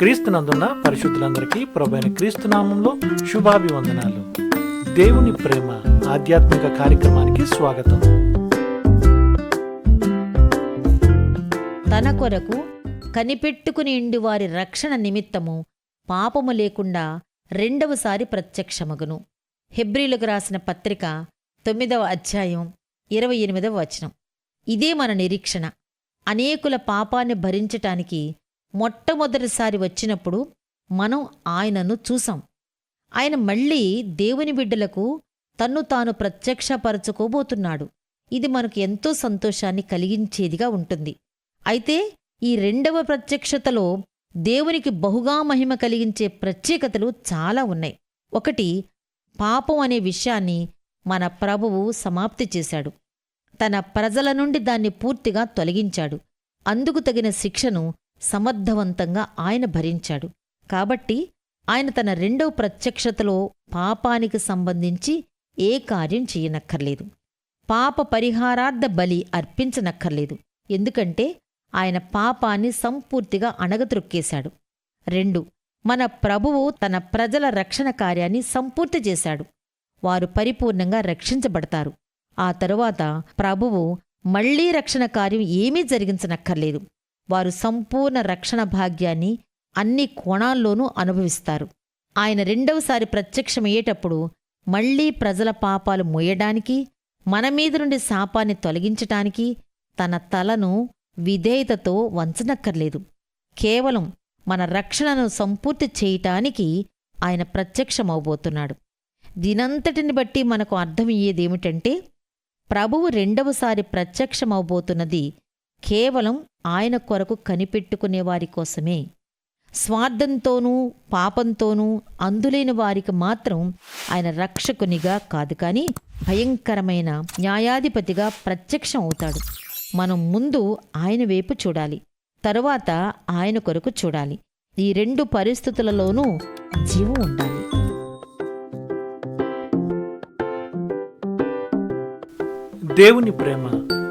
క్రీస్తునందున్న పరిశుద్ధులందరికీ ప్రభైన క్రీస్తు నామంలో శుభాభివందనాలు. దేవుని ప్రేమ ఆధ్యాత్మిక కార్యక్రమానికి స్వాగతం. తన కొరకు కనిపెట్టుకుని ఇండి వారి రక్షణ నిమిత్తము పాపము లేకుండా రెండవసారి ప్రత్యక్షమగును. హెబ్రీలకు రాసిన పత్రిక తొమ్మిదవ అధ్యాయం ఇరవై ఎనిమిదవ వచనం. ఇదే మన నిరీక్షణ. అనేకుల పాపాన్ని భరించటానికి మొట్టమొదటిసారి వచ్చినప్పుడు మనం ఆయనను చూసాం. ఆయన మళ్ళీ దేవుని బిడ్డలకు తన్ను తాను ప్రత్యక్షపరచుకోబోతున్నాడు. ఇది మనకు ఎంతో సంతోషాన్ని కలిగించేదిగా ఉంటుంది. అయితే ఈ రెండవ ప్రత్యక్షతలో దేవునికి బహుగా మహిమ కలిగించే ప్రత్యేకతలు చాలా ఉన్నాయి. ఒకటి పాపం అనే విషయాన్ని మన ప్రభువు సమాప్తి చేశాడు. తన ప్రజల నుండి దాన్ని పూర్తిగా తొలగించాడు. అందుకు తగిన శిక్షను సమర్థవంతంగా ఆయన భరించాడు. కాబట్టి ఆయన తన రెండవ ప్రత్యక్షతలో పాపానికి సంబంధించి ఏ కార్యం చేయనక్కర్లేదు. పాప పరిహారార్థ బలి అర్పించనక్కర్లేదు. ఎందుకంటే ఆయన పాపాన్ని సంపూర్తిగా అణగత్రొక్కేశాడు రెండు మన ప్రభువు తన ప్రజల రక్షణ కార్యాన్ని సంపూర్తి చేశాడు. వారు పరిపూర్ణంగా రక్షించబడతారు. ఆ తరువాత ప్రభువు మళ్ళీ రక్షణ కార్యం ఏమీ జరిగించనక్కర్లేదు. వారు సంపూర్ణ రక్షణ భాగ్యాన్ని అన్ని కోణాల్లోనూ అనుభవిస్తారు. ఆయన రెండవసారి ప్రత్యక్షమయ్యేటప్పుడు మళ్ళీ ప్రజల పాపాలు మోయడానికి మన మీద నుండి శాపాన్ని తొలగించటానికి తన తలను విధేయతతో వంచనక్కర్లేదు. కేవలం మన రక్షణను సంపూర్తి చేయటానికి ఆయన ప్రత్యక్షమవబోతున్నాడు దీనంతటిని బట్టి మనకు అర్థమయ్యేదేమిటంటే ప్రభువు రెండవసారి ప్రత్యక్షమవబోతున్నది కేవలం ఆయన కొరకు కనిపెట్టుకునే వారి కోసమే. స్వార్థంతోనూ పాపంతోనూ అందులేని వారికి మాత్రం ఆయన రక్షకునిగా కాదు కానీ భయంకరమైన న్యాయాధిపతిగా ప్రత్యక్షం అవుతాడు. మనం ముందు ఆయన వైపు చూడాలి తరువాత ఆయన కొరకు చూడాలి. ఈ రెండు పరిస్థితులలోనూ జీవం ఉండాలి. దేవుని ప్రేమ.